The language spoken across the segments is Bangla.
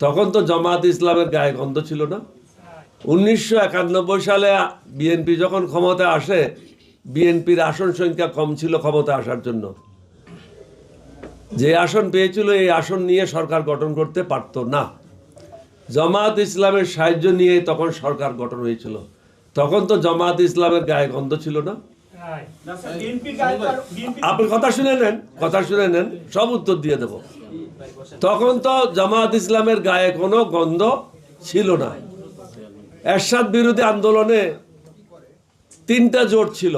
তখন তো জামাত ইসলামের গায়ে গন্ধ ছিল না। উনিশশো একানব্বই সালে বিএনপি যখন ক্ষমতা আসে বিএনপির আসন সংখ্যা কম ছিল ক্ষমতা আসার জন্য। যে আসন পেয়েছিল এই আসন নিয়ে সরকার গঠন করতে পারত না। জামাত ইসলামের সাহায্য নিয়ে তখন সরকার গঠন হয়েছিল। তখন তো জামাত ইসলামের গায়ে গন্ধ ছিল না। আপনি কথা শুনে নেন কথা শুনে নেন সব উত্তর দিয়ে দেব। তখন তো জামাত ইসলামের গায়ে কোনো গন্ধ ছিল না। এরশাদ বিরোধী আন্দোলনে তিনটা জোট ছিল।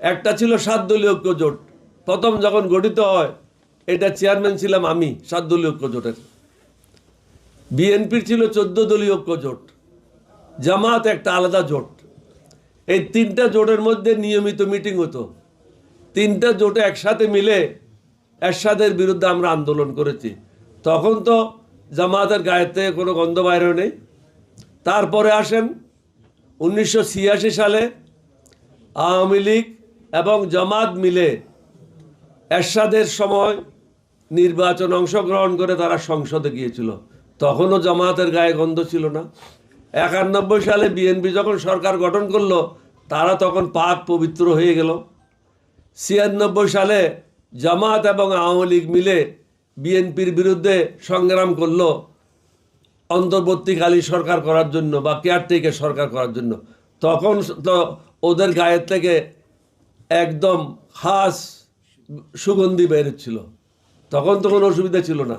একটা ছিল সাত দলীয় ঐক্য জোট। প্রথম যখন গঠিত হয়, এটা চেয়ারম্যান ছিলাম আমি সাত দলীয় ঐক্য জোটের। বিএনপির ছিল চোদ্দ দলীয় ঐক্য জোট। জামাত একটা আলাদা জোট। এই তিনটা জোটের মধ্যে নিয়মিত মিটিং হতো। তিনটা জোটে একসাথে মিলে এরশাদের বিরুদ্ধে আমরা আন্দোলন করেছি। তখন তো জামাতের গায়ের থেকে কোনো গন্ধ বাইরে নেই। তারপরে আসেন উনিশশো ছিয়াশি সালে আওয়ামী লীগ এবং জামাত মিলে এরশাদের সময় নির্বাচন অংশগ্রহণ করে তারা সংসদে গিয়েছিল। তখনও জামাতের গায়ে গন্ধ ছিল না। একানব্বই সালে বিএনপি যখন সরকার গঠন করল, তারা তখন পাক পবিত্র হয়ে গেল। ছিয়ানব্বই সালে জামাত এবং আওয়ামী লীগ মিলে বিএনপির বিরুদ্ধে সংগ্রাম করল অন্তর্বর্তীকালীন সরকার করার জন্য বা কেয়ারটেকের সরকার করার জন্য। তখন তো ওদের গায়ের থেকে একদম খাস সুগন্ধি বেরোচ্ছিল। তখন তো কোনো অসুবিধা ছিল না।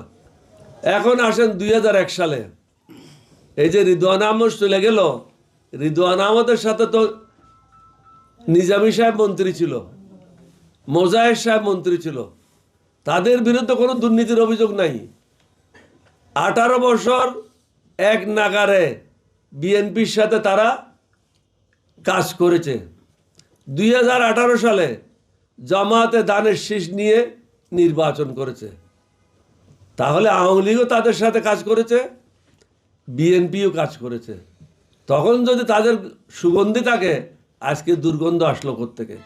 এখন আসেন দুই হাজার এক সালে। এই যে রিদওয়ান আহমদ চলে গেল, রিদওয়ান আহমদের সাথে তো নিজামী সাহেব মন্ত্রী ছিল। মোজাহের সাহেব মন্ত্রী ছিল। তাদের বিরুদ্ধে কোনো দুর্নীতির অভিযোগ নাই। আঠারো বছর এক নাগারে বিএনপির সাথে তারা কাজ করেছে। দুই হাজার আঠারো সালে জামাতে দানের শীষ নিয়ে নির্বাচন করেছে। তাহলে আওয়ামী লীগও তাদের সাথে কাজ করেছে, বিএনপিও কাজ করেছে। তখন যদি তাদের সুগন্ধি থাকে, আজকে দুর্গন্ধ আসলো থেকে